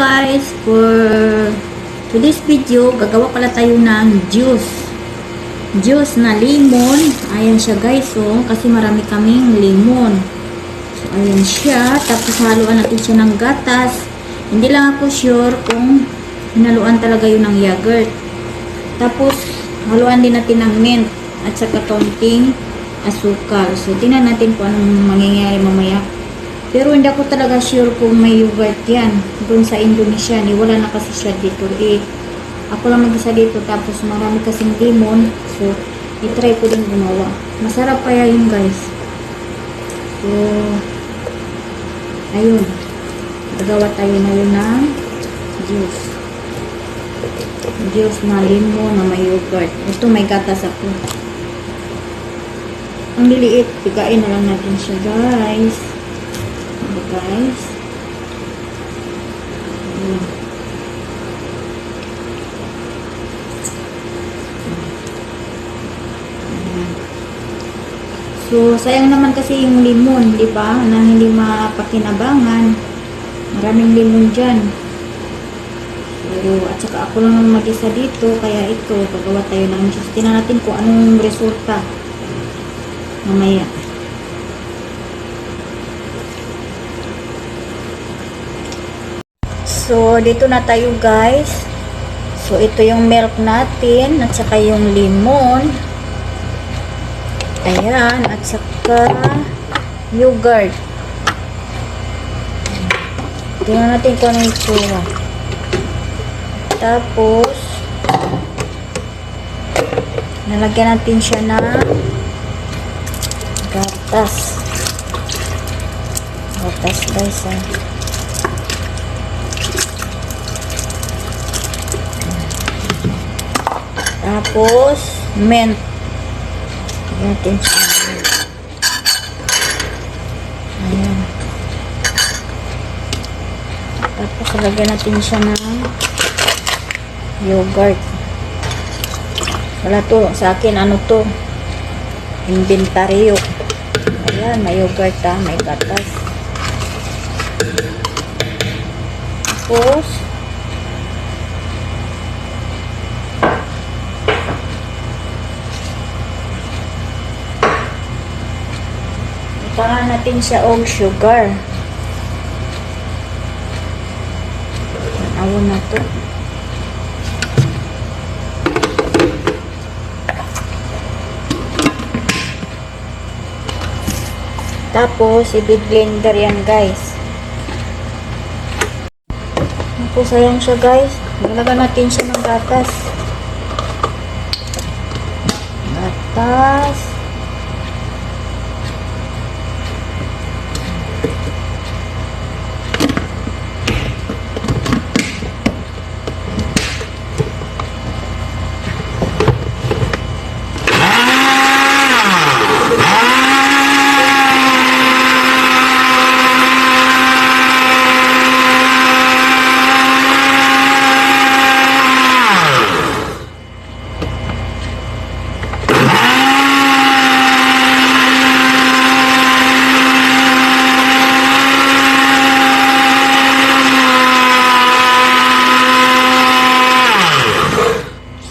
guys, for today's video, gagawa pala tayo ng juice. Juice na lemon. Ayan siya guys, oh, kasi marami kaming lemon. So, ayan siya. Tapos haluan natin siya ng gatas. Hindi lang ako sure kung hinaluan talaga yun ng yogurt. Tapos, haluan din natin ng mint at saka kaunting asukal. So, tingnan natin kung anong mangyayari mamaya. Pero hindi ako talaga sure kung may yogurt yan. Doon sa Indonesia, ni wala na kasi siya dito. Eh, ako lang mag-isa dito. Tapos marami kasing lemon. So, itry ko din gumawa. Masarap kaya yun guys. So, ayun. Gagawa tayo na yun ng juice. Juice na lemon na may yogurt. Ito may gatas ako. Ang liliit. Bigain na lang natin siya guys. Ano guys? So, sayang naman kasi yung limon, di ba? Na hindi mapakinabangan. Maraming limon dyan. So, at saka ako lang ang mag-isa dito, kaya ito, pagawa tayo ng juice. Tingnan natin kung anong resulta. Mamaya. So, dito na tayo guys. So, ito yung milk natin at saka yung lemon. Ayan, at saka yogurt. Tingnan natin kung ano yung tsura. Tapos, nalagyan natin siya ng gatas. Gatas guys ah. Tapos, mint. Natin siya. Ayan. Tapos, lagyan natin siya ng yogurt. Wala to. Sa akin, ano to? Inventaryo. Ayan, may yogurt ha. May gatas. Tapos, Ipangan natin siya og sugar. Awon na to. Tapos, i-blender yan guys. Tapos, sayang siya guys. Nilagyan natin siya ng gatas. Gatas.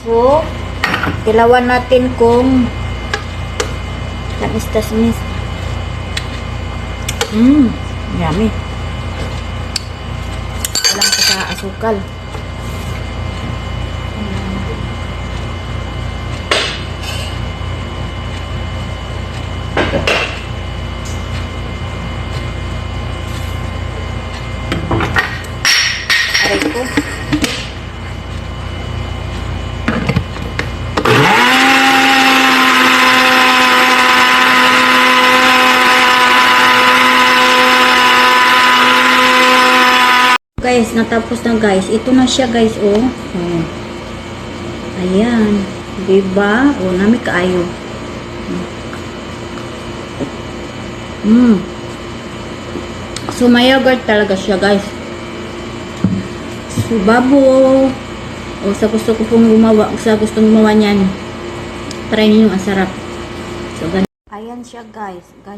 So, ilawan natin kung tamis-tamis. Mmm, yummy. Walang pa sa asukal. Guys, natapos na guys. Ito na siya guys, oh. oh. Ayan. Diba? Oh, nami kaayo. Mm. So, may yogurt talaga siya guys. So, babo. O, sa gusto ko pong gumawa, sa gusto gumawa niyan, try niyo yung asarap. So. Ayan siya guys. Ganyan.